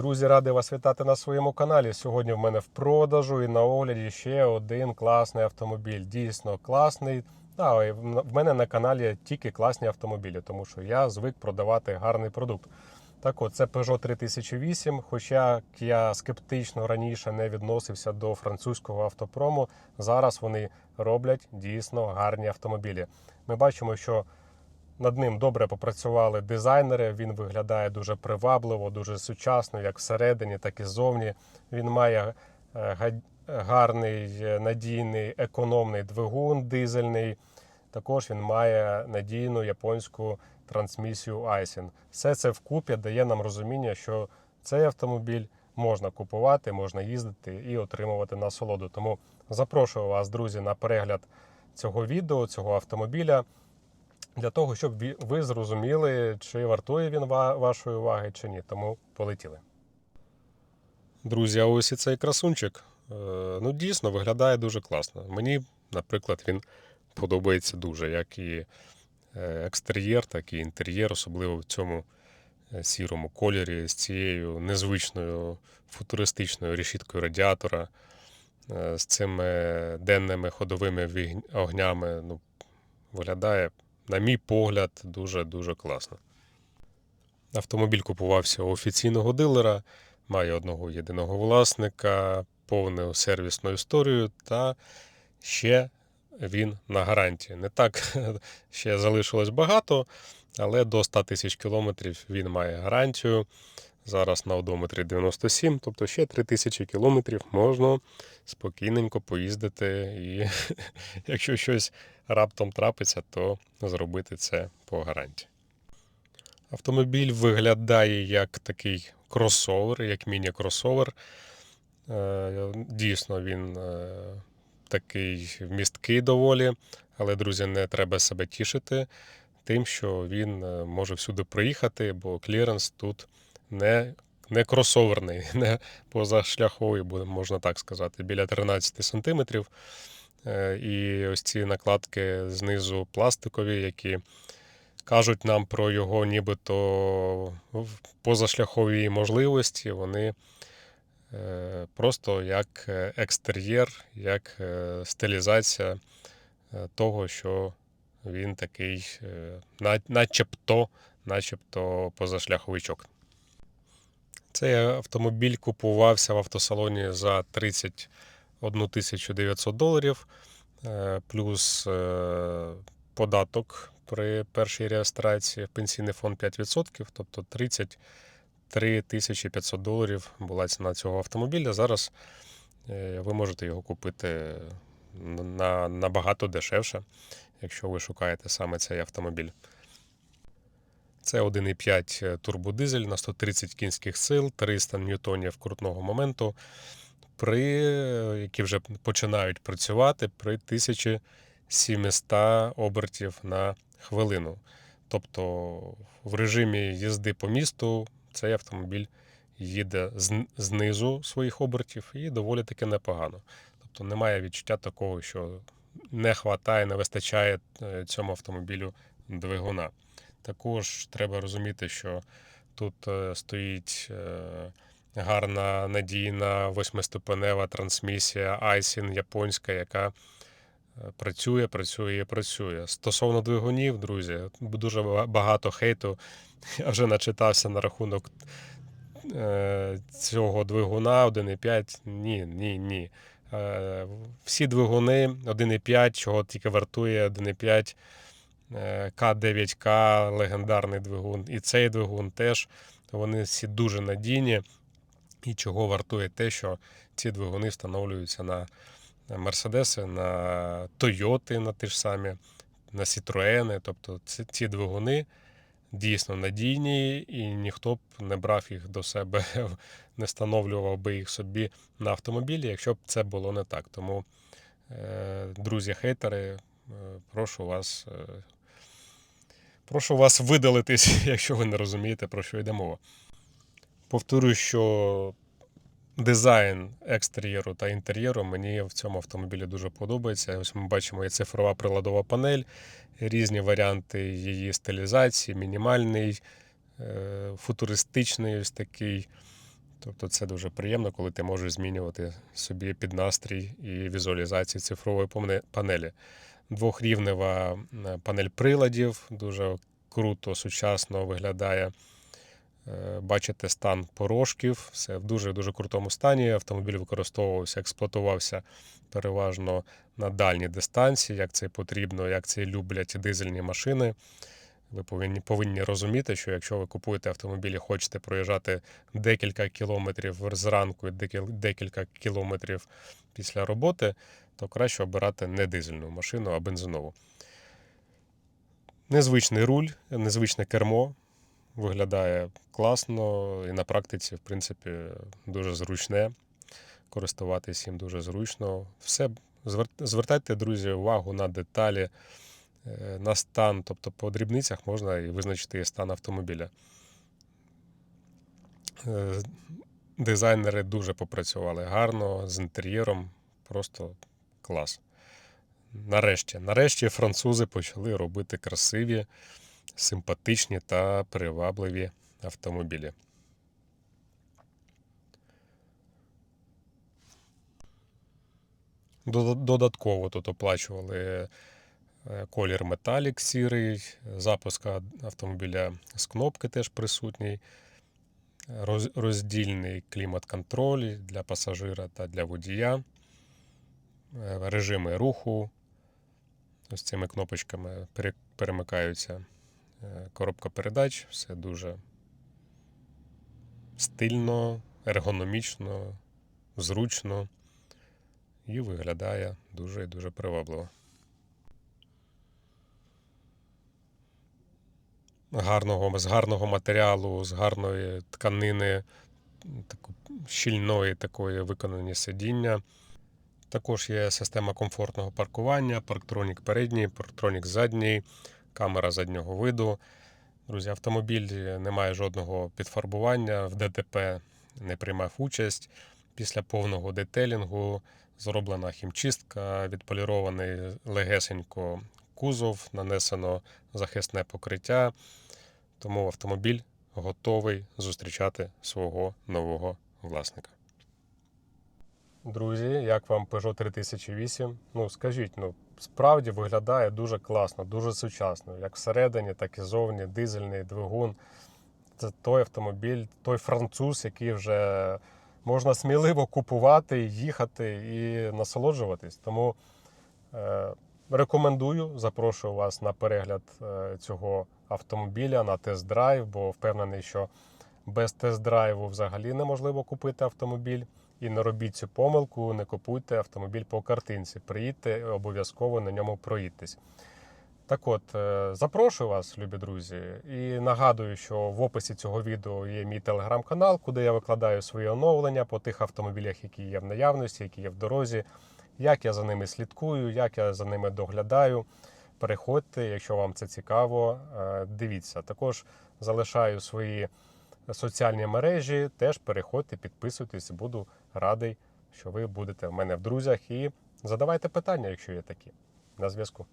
Друзі, радий вас вітати на своєму каналі. Сьогодні в мене в продажу і на огляді ще один класний автомобіль. Дійсно класний. А, і в в мене на каналі тільки класні автомобілі, тому що я звик продавати гарний продукт. Так от, це Peugeot 3008. Хоча я скептично раніше не відносився до французького автопрому, зараз вони роблять дійсно гарні автомобілі. Ми бачимо, що над ним добре попрацювали дизайнери. Він виглядає дуже привабливо, дуже сучасно, як всередині, так і ззовні. Він має е, гарний, е, надійний, економний двигун дизельний. Також він має надійну японську трансмісію Aisin. Все це вкупі дає нам розуміння, що цей автомобіль можна купувати, можна їздити і отримувати насолоду. Тому запрошую вас, друзі, на перегляд цього відео, цього автомобіля для того, щоб ви зрозуміли, чи вартує він вашої уваги, чи ні. Тому полетіли. Друзі, а ось і цей красунчик. Е, Ну, дійсно, виглядає дуже класно. Мені, наприклад, він подобається дуже, як і е, екстер'єр, так і інтер'єр, особливо в цьому е, сірому кольорі з цією незвичною футуристичною решіткою радіатора, з цими денними ходовими огнями. Ну, виглядає, на мій погляд, дуже-дуже класно. Автомобіль купувався у офіційного дилера, має одного єдиного власника, повну сервісну історію та ще він на гарантії. Не так ще залишилось багато, але до 100 тисяч кілометрів він має гарантію. Зараз на одометрі 97, тобто ще 3 тисячі кілометрів можна спокійненько поїздити. І якщо щось раптом трапиться, то зробити це по гарантії. Автомобіль виглядає як такий кросовер, як міні-кросовер. Е, Дійсно, він е, такий вмісткий доволі, але, друзі, не треба себе тішити тим, що він е, може всюди проїхати, бо кліренс тут не, не кросоверний, не позашляховий, можна так сказати, біля 13 сантиметрів. Е, І ось ці накладки знизу пластикові, які кажуть нам про його нібито позашляхові можливості. Вони Е, просто як е, екстер'єр, як е, стилізація того, що він такий, начебто, начебто позашляховичок. Цей автомобіль купувався в автосалоні за 31 900 доларів, плюс податок при першій реєстрації в пенсійний фонд 5%, тобто 30 3500 доларів була ціна цього автомобіля. Зараз е, ви можете його купити на, набагато дешевше, якщо ви шукаєте саме цей автомобіль. Це 1,5 турбодизель на 130 кінських сил, 300 ньютонів крутного моменту, при, які вже починають працювати при 1700 обертів на хвилину. Тобто в режимі їзди по місту цей автомобіль їде знизу своїх обертів і доволі таки непогано. Тобто немає відчуття такого, що не вистачає, не вистачає е, цьому автомобілю двигуна. Також треба розуміти, що тут е, стоїть е, гарна надійна восьмиступенева трансмісія Aisin японська, яка працює, працює і працює. Стосовно двигунів, друзі, дуже багато хейту. Я вже начитався на рахунок е, цього двигуна 1,5. Ні, ні, ні. Е, Всі двигуни 1,5, чого тільки вартує 1,5 е, К9К, легендарний двигун. І цей двигун теж. Вони всі дуже надійні. І чого вартує те, що ці двигуни встановлюються на Мерседеси, на Тойоти, на ті ж самі, на Сітроени. Тобто ці, ці двигуни дійсно надійні, і ніхто б не брав їх до себе, не встановлював би їх собі на автомобілі, якщо б це було не так. Тому, е, друзі, хейтери, е, прошу вас. е, Прошу вас видалитись, якщо ви не розумієте, про що йде мова. Повторюю, що дизайн екстер'єру та інтер'єру мені в цьому автомобілі дуже подобається. Ось ми бачимо є цифрова приладова панель, різні варіанти її стилізації, мінімальний, е, футуристичний ось такий Тобто це дуже приємно, коли ти можеш змінювати собі під настрій і візуалізацію цифрової панелі. Двохрівнева е, панель приладів дуже круто, сучасно виглядає. Е, Бачите стан порошків, все в дуже дуже крутому стані. Автомобіль використовувався, експлуатувався переважно на дальній дистанції, як це потрібно, як це люблять дизельні машини. Ви повинні, повинні розуміти, що якщо ви купуєте автомобіль і хочете проїжджати декілька кілометрів зранку і декілька кілометрів після роботи, то краще обирати не дизельну машину, а бензинову. Незвичний руль, незвичне кермо. Виглядає класно і на практиці, в принципі, дуже зручне. Користуватись їм дуже зручно. Все звертайте, друзі, увагу на деталі, е, на стан, тобто по дрібницях можна і визначити стан автомобіля. Е, Дизайнери дуже попрацювали гарно з інтер'єром, просто клас. Нарешті, нарешті французи почали робити красиві, симпатичні та привабливі автомобілі. Додатково тут оплачували е, колір металік сірий, запуск автомобіля з кнопки теж присутній, роздільний клімат-контроль для пасажира та для водія, е, режими руху. Ось цими кнопочками перемикаються коробка передач, все дуже стильно, ергономічно, зручно і виглядає дуже і дуже привабливо. Гарного, з гарного матеріалу, з гарної тканини, таку, щільної такої виконані сидіння. Також є система комфортного паркування, парктронік передній, парктронік задній, камера заднього виду. Друзі, автомобіль не має жодного підфарбування, в ДТП не приймав участь. Після повного детелінгу зроблена хімчистка, відполірований легесенько кузов, нанесено захисне покриття. Тому автомобіль готовий зустрічати свого нового власника. Друзі, як вам Peugeot 3008? Ну, скажіть, ну справді виглядає дуже класно, дуже сучасно. Як всередині, так і зовні, дизельний двигун. Це той автомобіль, той француз, який вже можна сміливо купувати, їхати і насолоджуватись. Тому е, рекомендую, запрошую вас на перегляд е, цього автомобіля на тест-драйв, бо впевнений, що без тест-драйву взагалі неможливо купити автомобіль. І не робіть цю помилку, не купуйте автомобіль по картинці. Приїдьте обов'язково на ньому проїдьтесь. Так от, е, запрошую вас, любі друзі, і нагадую, що в описі цього відео є мій телеграм-канал, куди я викладаю свої оновлення по тих автомобілях, які є в наявності, які є в дорозі, як я за ними слідкую, як я за ними доглядаю. Переходьте, якщо вам це цікаво, е, дивіться. Також залишаю свої соціальні мережі. Теж переходьте, підписуйтесь. Буду радий, що ви будете в мене в друзях. І задавайте питання, якщо є такі. На зв'язку.